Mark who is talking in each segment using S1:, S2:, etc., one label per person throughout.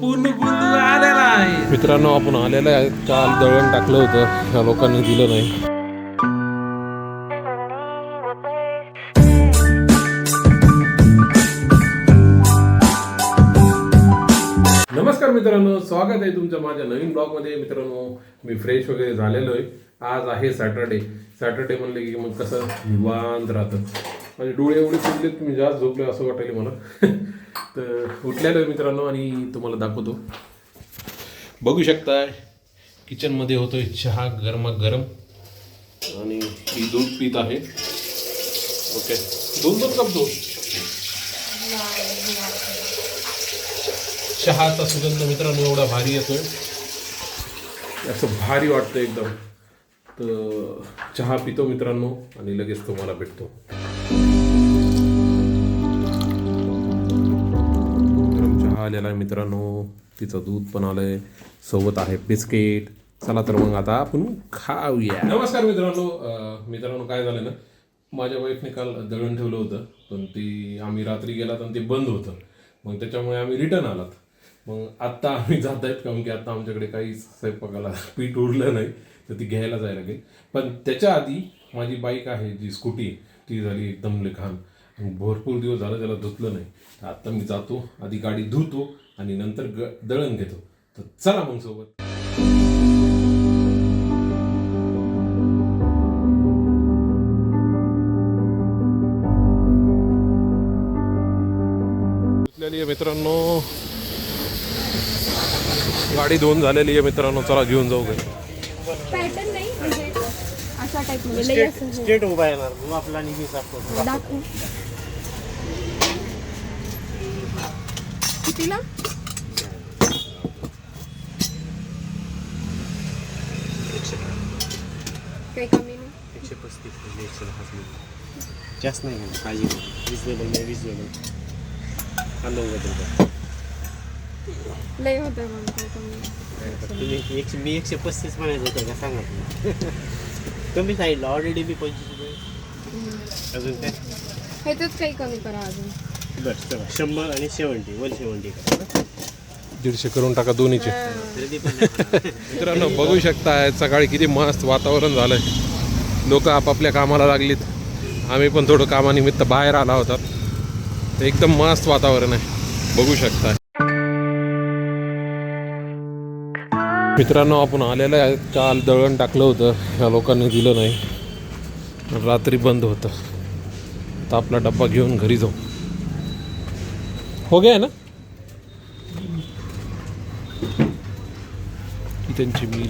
S1: पुनगुल आलेला आहे. मित्रांनो आपण आलेलं आहे. काल दळण टाकलं होतं. ह्या लोकांनी दिलं नाही. नमस्कार मित्रांनो. स्वागत आहे तुमचं माझ्या नवीन ब्लॉगमध्ये. मित्रांनो मी फ्रेश वगैरे झालेलो आहे. आज आहे सॅटर्डे. सॅटर्डे म्हणले की मग कसं निवांत राहतं. माझे डोळे एवढे फुटले की मी जास्त झोपले असं वाटायला मला. तर उठलेलो आहे मित्रांनो आणि तुम्हाला दाखवतो. बघू शकताय किचनमध्ये होतोय चहा गरमागरम. आणि ही दूध पित आहे. ओके. दोन दोन कप दूध. चहाचा सुगंध मित्रांनो एवढा भारी येतोय. असं भारी वाटतं एकदम. तर चहा पितो मित्रांनो आणि लगेच तुम्हाला भेटतो. आलेला आहे मित्रांनो. तिचं दूध पण आलंय. सोबत आहे बिस्किट. चला तर मग आता आपण खाऊया. नमस्कार मित्रांनो. मित्रांनो काय झालं ना? माझ्या वाईफने काल दळण ठेवलं होतं. पण ती आम्ही रात्री गेलात आणि ते बंद होतं. मग त्याच्यामुळे आम्ही रिटर्न आलात. मग आत्ता आम्ही जात आहेत. कारण की आता आमच्याकडे काही स्वयंपाकाला पीठ उरलं नाही. तर ती घ्यायला जायला लागेल. पण त्याच्या आधी माझी बाईक आहे जी स्कूटी ती झाली एकदम लिखाण भरपूर दिवस झालं त्याला धुतलं नाही. तर आत्ता मी जातो आधी गाडी धुतो आणि नंतर ग दळण घेतो. तर चला मग सोबत. आहे मित्रांनो. गाडी धुवून झालेली आहे मित्रांनो. चला घेऊन जाऊ
S2: पॅटर्न नाही म्हणजे अशा टाईपमध्ये. लई असं.
S3: स्टेट उभा येणार. मग आपला नेहमी साफ करतो
S2: दाखवू. कितीला? काही कमी नाही.
S3: एकशे पस्तीस एकशे दहा जास्त नाही घेणार काळजी घेऊ रिजनेबल नाही रिजनेबल हा नव्वद रुपये
S2: लई होतं मग कमी
S3: तुम्ही एकशे मी एकशे पस्तीस म्हणायचं होतं का? सांगा. तुम्ही कमी सांगितलं ऑलरेडी मी पंचवीस रुपये. अजून काय?
S2: ह्याच्यात काही कमी करा अजून.
S3: बस चला. शंभर आणि सेवन्टी वन सेवन्टी करा.
S1: दीडशे करून टाका दोन्हीचे.
S3: पण नाही.
S1: मित्रांनो बघू शकताय सकाळी किती मस्त वातावरण झालंय. लोक आपापल्या कामाला लागलीत. आम्ही पण थोडं कामानिमित्त बाहेर आला होता. तर एकदम मस्त वातावरण आहे. बघू शकताय मित्रांनो आपण आलेलं आहे. काल दळण टाकलं होतं. ह्या लोकांनी दिलं नाही. रात्री बंद होतं. तर आपला डब्बा घेऊन घरी जाऊ. हो गया ना? त्यांची मिल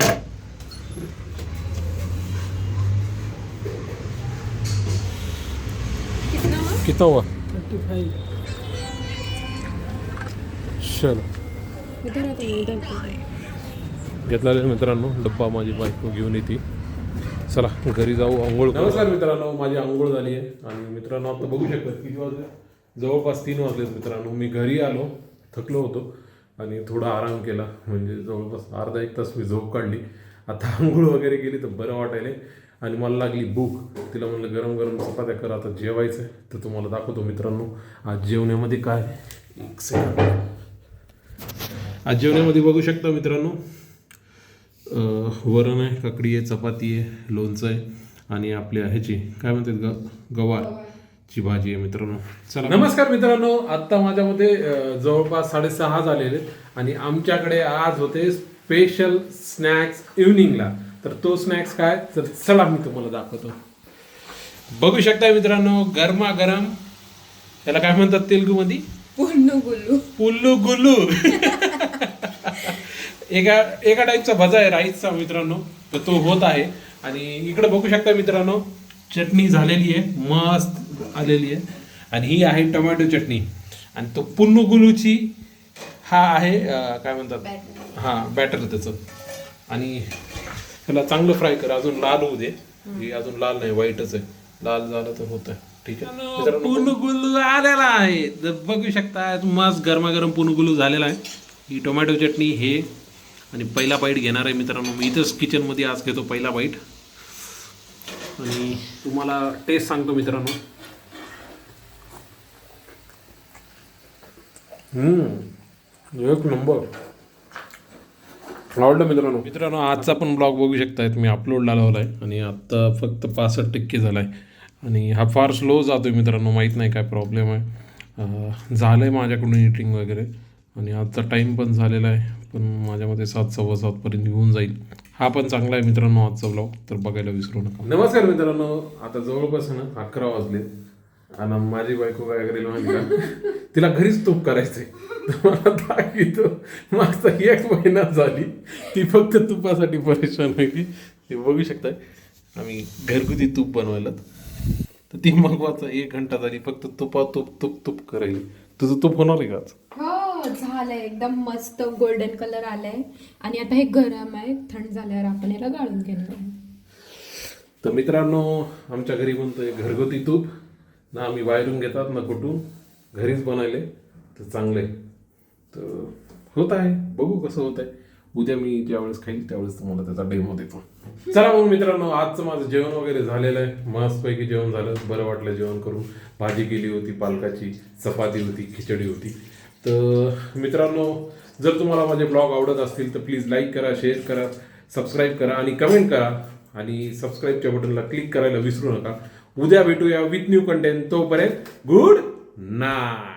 S2: कितना
S1: हुआ? चलो. घेतलेले मित्रांनो डब्बा माझी बायको घेऊन येते. चला घरी जाऊ आंघोळ नमस्कार मित्रांनो माझी आंघोळ झाली आहे. आणि मित्रांनो आता बघू शकतात किती वाजले. जवळपास तीन वाजलेत मित्रांनो. मी घरी आलो थकलो होतो आणि थोडा आराम केला. म्हणजे जवळपास अर्धा एक तास मी झोप काढली. आता आंघोळ वगैरे केली तर बरं वाटायला. आणि मला लागली भूक. तिला म्हणलं गरम गरम चपात्या कर आता जेवायचं आहे. तर तुम्हाला दाखवतो मित्रांनो. आज जेवण्यामध्ये काय? एक सेकंड आज जेवण्यामध्ये बघू शकता मित्रांनो. वरण आहे काकडी आहे चपाती आहे लोणचं आहे आणि आपल्या ह्याची काय म्हणतात ग गवारची भाजी आहे मित्रांनो. चला. नमस्कार मित्रांनो आत्ता माझ्यामध्ये अ, जवळपास साडेसहा झालेले आहेत आणि आमच्याकडे आज होते स्पेशल स्नॅक्स इव्हनिंगला तर तो स्नॅक्स काय? तर चला मी तुम्हाला दाखवतो. बघू शकता मित्रांनो गरमागरम त्याला काय म्हणतात तेलगूमध्ये?
S2: पुन्नू गुल्लू
S1: पुल्लू गुल्लू एका एका टाईपचा भजा आहे राईसचा मित्रांनो. तर तो होत आहे. आणि इकडे बघू शकता मित्रांनो चटणी झालेली आहे मस्त आलेली आहे. आणि ही आहे टोमॅटो चटणी. आणि तो पुन्नू गुलूची हा आहे काय म्हणतात? हा बॅटर त्याचं. आणि त्याला चांगलं फ्राय कर अजून लाल होऊ दे. हे अजून लाल नाही व्हाईटच आहे. लाल झालं तर होत. आहे. ठीक आहे पुनुगुलू आलेला आहे. बघू शकता मस्त गरमागरम पुनुगुलू झालेला आहे. ही टोमॅटो चटणी हे आणि पहिला बाईट घेणार आहे मित्रांनो. मी इथंच किचनमध्ये आज घेतो पहिला बाईट आणि तुम्हाला टेस्ट सांगतो मित्रांनो. हम्म एक नंबर आवडलं मित्रांनो? मित्रांनो आजचा पण ब्लॉग बघू शकतायत. मी अपलोडला लावला आहे आणि आत्ता फक्त पासष्ट टक्के झाला आहे आणि हा फार स्लो जातो आहे मित्रांनो. माहीत नाही काय प्रॉब्लेम आहे. झालं आहे माझ्याकडून एडिटिंग वगैरे. आणि आजचा टाईम पण झालेला आहे. पण माझ्या मते सात सव्वा सातपर्यंत येऊन जाईल. हा पण चांगला आहे मित्रांनो आजचा ब्लॉग तर बघायला विसरू नका. नमस्कार मित्रांनो आता जवळपास ना अकरा वाजले. आणि माझी बायको काय करेल माहिती का? तिला घरीच तूप करायचंय. मला दाखवतो मागचा एक महिना झाली. ती फक्त तुपासाठी परेशान होती. ते बघू शकताय. आम्ही घरगुती तूप बनवायला तर ती मगवाचा एक घंटा झाली. फक्त तुपा तुप तुप तुप करायली तुझं तूप होणार आहे का?
S2: हो. झालंय एकदम मस्त गोल्डन कलर आलाय. आणि आता हे गरम आहे थंड झाल्यावर आपण याला गाळून घेणार आहे.
S1: तर मित्रांनो आमच्या घरी बनतोय घरगुती तूप. ना आम्ही बाहेरून घेतात ना कुठून. घरीच बनवले तर चांगले तर होत आहे. बघू कसं होत आहे. उद्या मी ज्यावेळेस खाईल त्यावेळेस तुम्हाला त्याचा डेमो देतो. चला मग मित्रांनो आजचं माझं जेवण वगैरे झालेलं आहे. मस्तपैकी जेवण झालं. बरं वाटलं जेवण करून. भाजी केली होती पालकाची. चपाती होती खिचडी होती. तर मित्रांनो जर तुम्हाला माझे ब्लॉग आवडत असतील तर प्लीज लाईक करा शेअर करा सबस्क्राईब करा आणि कमेंट करा. आणि सबस्क्राईबच्या बटनला क्लिक करायला विसरू नका. उद्या भेटूया विथ न्यू कंटेंट तोपर्यंत गुड नाईट.